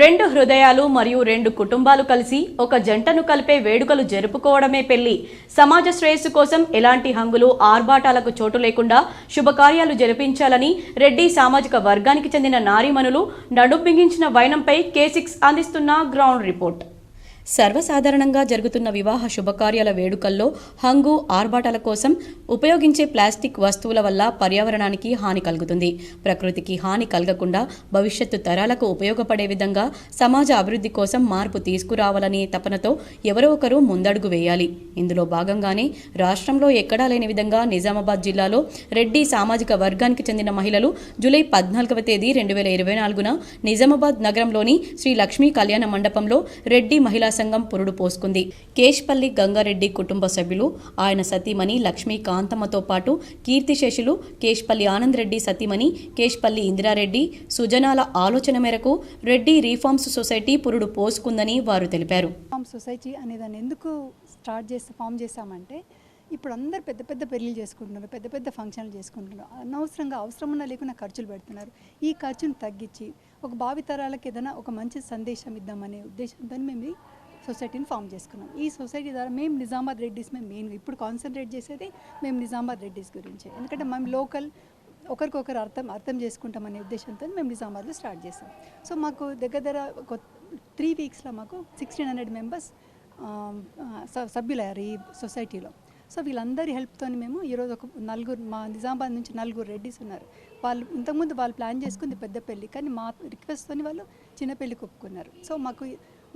రెండు హృదయాలు మరియు రెండు కుటుంబాలు కలిసి ఒక జంటను కలిపే వేడుకలు జరుపుకోవడమే పెళ్ళి. సమాజ శ్రేయస్సు కోసం ఎలాంటి హంగులు ఆర్భాటాలకు చోటు లేకుండా శుభకార్యాలు జరిపించాలని రెడ్డి సామాజిక వర్గానికి చెందిన నారీమణులు నడుం బిగించిన వైనంపై కేసిక్స్ అందిస్తున్న గ్రౌండ్ రిపోర్ట్. సర్వసాధారణంగా జరుగుతున్న వివాహ శుభకార్యాల వేడుకల్లో హంగు ఆర్భాటాల కోసం ఉపయోగించే ప్లాస్టిక్ వస్తువుల వల్ల పర్యావరణానికి హాని కలుగుతుంది. ప్రకృతికి హాని కలగకుండా భవిష్యత్తు తరాలకు ఉపయోగపడే విధంగా సమాజ అభివృద్ధి కోసం మార్పు తీసుకురావాలనే తపనతో ఎవరో ఒకరు ముందడుగు వేయాలి. ఇందులో భాగంగానే రాష్ట్రంలో ఎక్కడా లేని విధంగా నిజామాబాద్ జిల్లాలో రెడ్డి సామాజిక వర్గానికి చెందిన మహిళలు జూలై పద్నాలుగవ తేదీ రెండు వేల ఇరవై నాలుగున నిజామాబాద్ నగరంలోని శ్రీ లక్ష్మీ కళ్యాణ మండపంలో రెడ్డి మహిళా సంఘం పురుడు పోసుకుంది. కేష్పల్లి గంగారెడ్డి కుటుంబ సభ్యులు ఆయన సతీమణి లక్ష్మీ కాంతమ్మతో పాటు కీర్తిశేషులు కేష్పల్లి ఆనంద్రెడ్డి సతీమణి కేష్పల్లి ఇందిరారెడ్డి సుజనాల ఆలోచన మేరకు రెడ్డి రీఫార్మ్స్ సొసైటీ పురుడు పోసుకుందని వారు తెలిపారు. సొసైటీ అనే దాన్ని ఎందుకు స్టార్ట్ చేసి ఫామ్ చేశామంటే ఇప్పుడు అందరు పెద్ద పెద్ద పెళ్ళిళ్ళు చేసుకుంటున్నారు పెద్ద పెద్ద ఫంక్షన్లు చేసుకుంటున్నారు. అనవసరంగా అవసరం ఉన్నా లేకుండా ఖర్చులు పెడుతున్నారు. ఈ ఖర్చును తగ్గించి ఒక భావితరాలకు ఏదైనా ఒక మంచి సందేశం ఇద్దామనే ఉద్దేశంతో మేము సొసైటీని ఫామ్ చేసుకున్నాం. ఈ సొసైటీ ద్వారా మేము నిజామాబాద్ రెడ్డిస్ మేము మెయిన్ ఇప్పుడు కాన్సన్ట్రేట్ చేసేది మేము నిజామాబాద్ రెడ్డిస్ గురించి. ఎందుకంటే మేము లోకల్ ఒకరికొకరు అర్థం అర్థం చేసుకుంటామనే ఉద్దేశంతో మేము నిజామాబాద్లో స్టార్ట్ చేసాం. సో మాకు దగ్గర దగ్గర త్రీ వీక్స్లో మాకు సిక్స్టీన్ హండ్రెడ్ మెంబర్స్ సభ్యులయ్యారు ఈ సొసైటీలో. సో వీళ్ళందరి హెల్ప్తో మేము ఈరోజు ఒక నలుగురు మా నిజామాబాద్ నుంచి నలుగురు రెడ్డిస్ ఉన్నారు. వాళ్ళు ఇంతకుముందు వాళ్ళు ప్లాన్ చేసుకుంది పెద్ద పెళ్ళి కానీ మా రిక్వెస్ట్తో వాళ్ళు చిన్న పెళ్ళికి ఒప్పుకున్నారు సో మాకు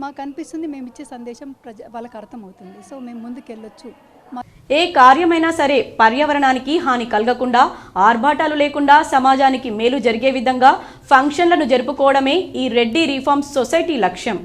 మాకు అనిపిస్తుంది మేము ఇచ్చే సందేశం ప్రజ వాళ్ళకి అర్థమవుతుంది. సో మేము ముందుకెళ్ళొచ్చు. ఏ కార్యమైనా సరే పర్యావరణానికి హాని కలగకుండా ఆర్భాటాలు లేకుండా సమాజానికి మేలు జరిగే విధంగా ఫంక్షన్లను జరుపుకోవడమే ఈ రెడ్డి రీఫార్మ్ సొసైటీ లక్ష్యం.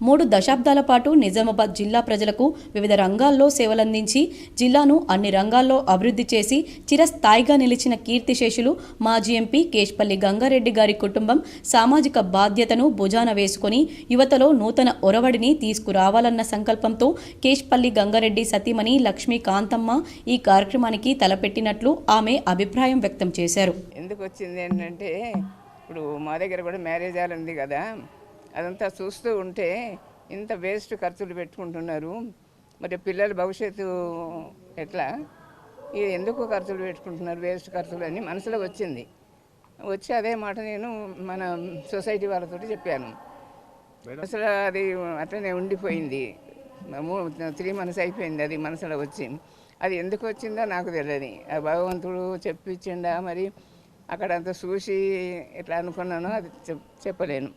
మూడు దశాబ్దాల పాటు నిజామాబాద్ జిల్లా ప్రజలకు వివిధ రంగాల్లో సేవలందించి జిల్లాను అన్ని రంగాల్లో అభివృద్ధి చేసి చిరస్థాయిగా నిలిచిన కీర్తిశేషులు మాజీ ఎంపీ కేష్పల్లి గంగారెడ్డి గారి కుటుంబం సామాజిక బాధ్యతను భుజాన వేసుకొని యువతలో నూతన ఒరవడిని తీసుకురావాలన్న సంకల్పంతో కేష్పల్లి గంగారెడ్డి సతీమణి లక్ష్మీ కాంతమ్మ ఈ కార్యక్రమానికి తలపెట్టినట్లు ఆమె అభిప్రాయం వ్యక్తం చేశారు. ఎందుకు వచ్చింది ఏంటంటే ఇప్పుడు మా దగ్గర కూడా మ్యారేజ్ హాల్ ఉంది కదా. అదంతా చూస్తూ ఉంటే ఇంత వేస్ట్ ఖర్చులు పెట్టుకుంటున్నారు. మరి పిల్లల భవిష్యత్తు ఎట్లా? ఇది ఎందుకు ఖర్చులు పెట్టుకుంటున్నారు వేస్ట్ ఖర్చులు అని మనసులో వచ్చింది. వచ్చి అదే మాట నేను మన సొసైటీ వాళ్ళతో చెప్పాను. అసలు అది అట్లనే ఉండిపోయింది. త్రీ మంత్స్ అయిపోయింది అది మనసులో వచ్చి. అది ఎందుకు వచ్చిందో నాకు తెలియదు. ఆ భగవంతుడు చెప్పించిండా మరి అక్కడ అంతా చూసి ఎట్లా అనుకున్నానో అది చెప్ చెప్పలేను.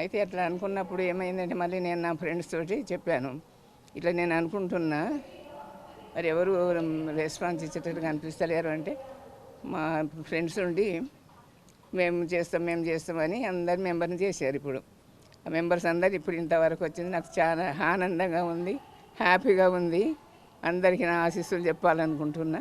అయితే అట్లా అనుకున్నప్పుడు ఏమైందంటే మళ్ళీ నేను నా ఫ్రెండ్స్ తోటి చెప్పాను. ఇట్లా నేను అనుకుంటున్నా మరి ఎవరు రెస్పాన్స్ ఇచ్చేటట్టుగా అనిపిస్తలేరు అంటే మా ఫ్రెండ్స్ ఉండి మేము చేస్తాం మేము చేస్తామని అందరు మెంబర్ని చేశారు ఇప్పుడు. ఆ మెంబర్స్ అందరు ఇప్పుడు ఇంతవరకు వచ్చింది. నాకు చాలా ఆనందంగా ఉంది హ్యాపీగా ఉంది. అందరికీ నా ఆశీస్సులు చెప్పాలనుకుంటున్నా.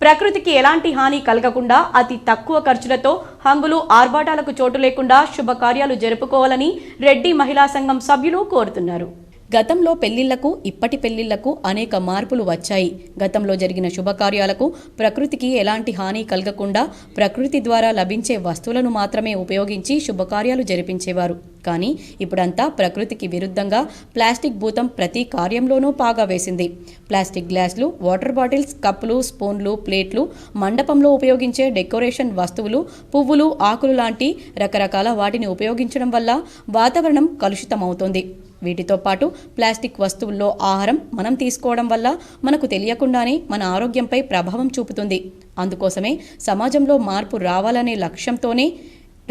ప్రకృతికి ఎలాంటి హాని కలగకుండా అతి తక్కువ ఖర్చులతో హంగులు ఆర్భాటాలకు చోటు లేకుండా శుభకార్యాలు జరుపుకోవాలని రెడ్డి మహిళా సంఘం సభ్యులు కోరుతున్నారు. గతంలో పెళ్ళిళ్ళకు ఇప్పటి పెళ్ళిళ్ళకు అనేక మార్పులు వచ్చాయి. గతంలో జరిగిన శుభకార్యాలకు ప్రకృతికి ఎలాంటి హాని కలగకుండా ప్రకృతి ద్వారా లభించే వస్తువులను మాత్రమే ఉపయోగించి శుభకార్యాలు జరిపించేవారు. కానీ ఇప్పుడంతా ప్రకృతికి విరుద్ధంగా ప్లాస్టిక్ భూతం ప్రతి కార్యంలోనూ పాగా వేసింది. ప్లాస్టిక్ గ్లాసులు వాటర్ బాటిల్స్ కప్పులు స్పూన్లు ప్లేట్లు మండపంలో ఉపయోగించే డెకరేషన్ వస్తువులు పువ్వులు ఆకులు లాంటి రకరకాల వాటిని ఉపయోగించడం వల్ల వాతావరణం కలుషితమవుతోంది. వీటితో పాటు ప్లాస్టిక్ వస్తువుల్లో ఆహారం మనం తీసుకోవడం వల్ల మనకు తెలియకుండానే మన ఆరోగ్యంపై ప్రభావం చూపుతుంది. అందుకోసమే సమాజంలో మార్పు రావాలనే లక్ష్యంతోనే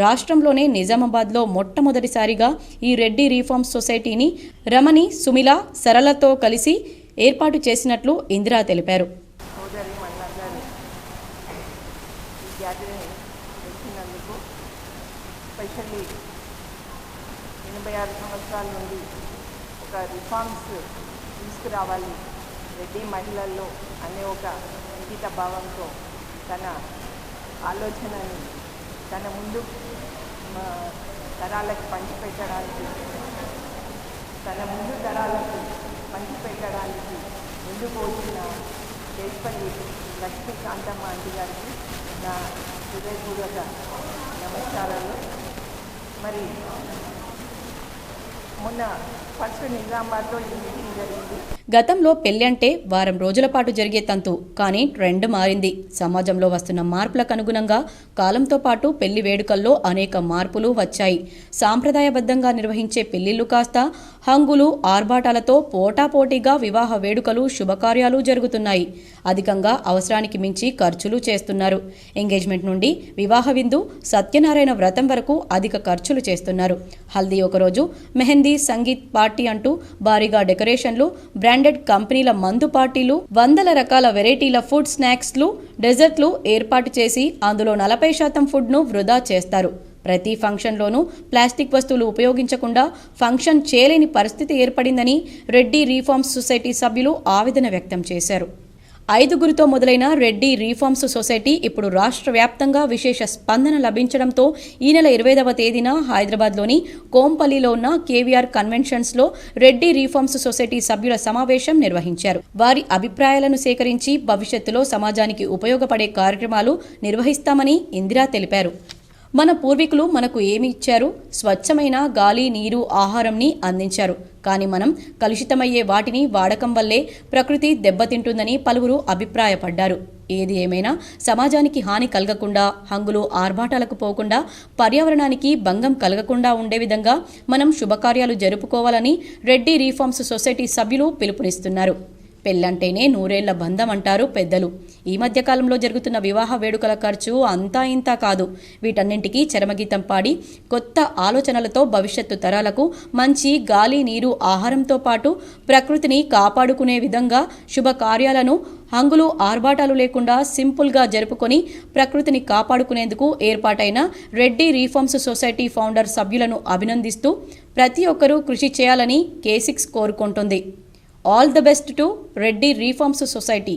రాష్ట్రంలోనే నిజామాబాద్లో మొట్టమొదటిసారిగా ఈ రెడ్డి రీఫార్మ్ సొసైటీని రమణి సుమిల సరళతో కలిసి ఏర్పాటు చేసినట్లు ఇందిరా తెలిపారు. ఎనభై ఆరు సంవత్సరాల నుండి ఒక రిఫార్మ్స్ తీసుకురావాలి. రెడ్డి మహిళల్లో అనే ఒక అంకిత భావంతో తన ఆలోచనని తన ముందు మా తరాలకు పంచిపెట్టడానికి తన ముందు తరాలకు పంచిపెట్టడానికి ముందుకు వచ్చిన దేశపల్లి లక్ష్మీకాంతమ్మ ఆంటీ గారికి నా హృదయపూర్వక నమస్కారాలు. మరి ಮೊನ್ನ ಪರ್ಸನಿಗೆ ಮೊದಲು ಇಲ್ಲಿ ಹಿಂಗೆ గతంలో పెళ్ళి అంటే వారం రోజుల పాటు జరిగే తంతు కానీ ట్రెండ్ మారింది. సమాజంలో వస్తున్న మార్పులకు అనుగుణంగా కాలంతో పాటు పెళ్ళి వేడుకల్లో అనేక మార్పులు వచ్చాయి. సాంప్రదాయబద్ధంగా నిర్వహించే పెళ్ళిళ్ళు కాస్త హంగులు ఆర్భాటాలతో పోటాపోటీగా వివాహ వేడుకలు శుభకార్యాలు జరుగుతున్నాయి. అధికంగా అవసరానికి మించి ఖర్చులు చేస్తున్నారు. ఎంగేజ్మెంట్ నుండి వివాహ విందు సత్యనారాయణ వ్రతం వరకు అధిక ఖర్చులు చేస్తున్నారు. హల్దీ ఒకరోజు మెహందీ సంగీత్ పార్టీ అంటూ భారీగా డెకరేషన్లు బ్రాండ్ బ్రాండెడ్ కంపెనీల మందు పార్టీలు వందల రకాల వెరైటీల ఫుడ్ స్నాక్స్లు డెజర్ట్లు ఏర్పాటు చేసి అందులో నలభై శాతం ఫుడ్ను వృధా చేస్తారు. ప్రతి ఫంక్షన్లోనూ ప్లాస్టిక్ వస్తువులు ఉపయోగించకుండా ఫంక్షన్ చేయలేని పరిస్థితి ఏర్పడిందని రెడ్డి రీఫార్మ్స్ సొసైటీ సభ్యులు ఆవేదన వ్యక్తం చేశారు. ఐదుగురితో మొదలైన రెడ్డి రీఫార్మ్స్ సొసైటీ ఇప్పుడు రాష్ట్ర వ్యాప్తంగా విశేష స్పందన లభించడంతో ఈ నెల ఇరవైదవ తేదీన హైదరాబాద్లోని కోంపల్లిలో ఉన్న కేవీఆర్ కన్వెన్షన్స్లో రెడ్డి రీఫార్మ్స్ సొసైటీ సభ్యుల సమావేశం నిర్వహించారు. వారి అభిప్రాయాలను సేకరించి భవిష్యత్తులో సమాజానికి ఉపయోగపడే కార్యక్రమాలు నిర్వహిస్తామని ఇందిరా తెలిపారు. మన పూర్వీకులు మనకు ఏమి ఇచ్చారు? స్వచ్ఛమైన గాలి నీరు ఆహారంని అందించారు. కానీ మనం కలుషితమయ్యే వాటిని వాడకం వల్లే ప్రకృతి దెబ్బతింటుందని పలువురు అభిప్రాయపడ్డారు. ఏది ఏమైనా సమాజానికి హాని కలగకుండా హంగులు ఆర్భాటాలకు పోకుండా పర్యావరణానికి భంగం కలగకుండా ఉండే విధంగా మనం శుభకార్యాలు జరుపుకోవాలని రెడ్డి రీఫార్మ్స్ సొసైటీ సభ్యులు పిలుపునిస్తున్నారు. పెళ్ళంటేనే నూరేళ్ళ బంధం అంటారు పెద్దలు. ఈ మధ్యకాలంలో జరుగుతున్న వివాహ వేడుకల ఖర్చు అంతా ఇంతా కాదు. వీటన్నింటికీ చరమగీతం పాడి కొత్త ఆలోచనలతో భవిష్యత్తు తరాలకు మంచి గాలి నీరు ఆహారంతో పాటు ప్రకృతిని కాపాడుకునే విధంగా శుభకార్యాలను హంగులు ఆర్భాటాలు లేకుండా సింపుల్గా జరుపుకొని ప్రకృతిని కాపాడుకునేందుకు ఏర్పాటైన రెడ్డి రీఫార్మ్స్ సొసైటీ ఫౌండర్ సభ్యులను అభినందిస్తూ ప్రతి ఒక్కరూ కృషి చేయాలని కేసిక్స్ కోరుకుంటుంది. All the best to Reddy reforms society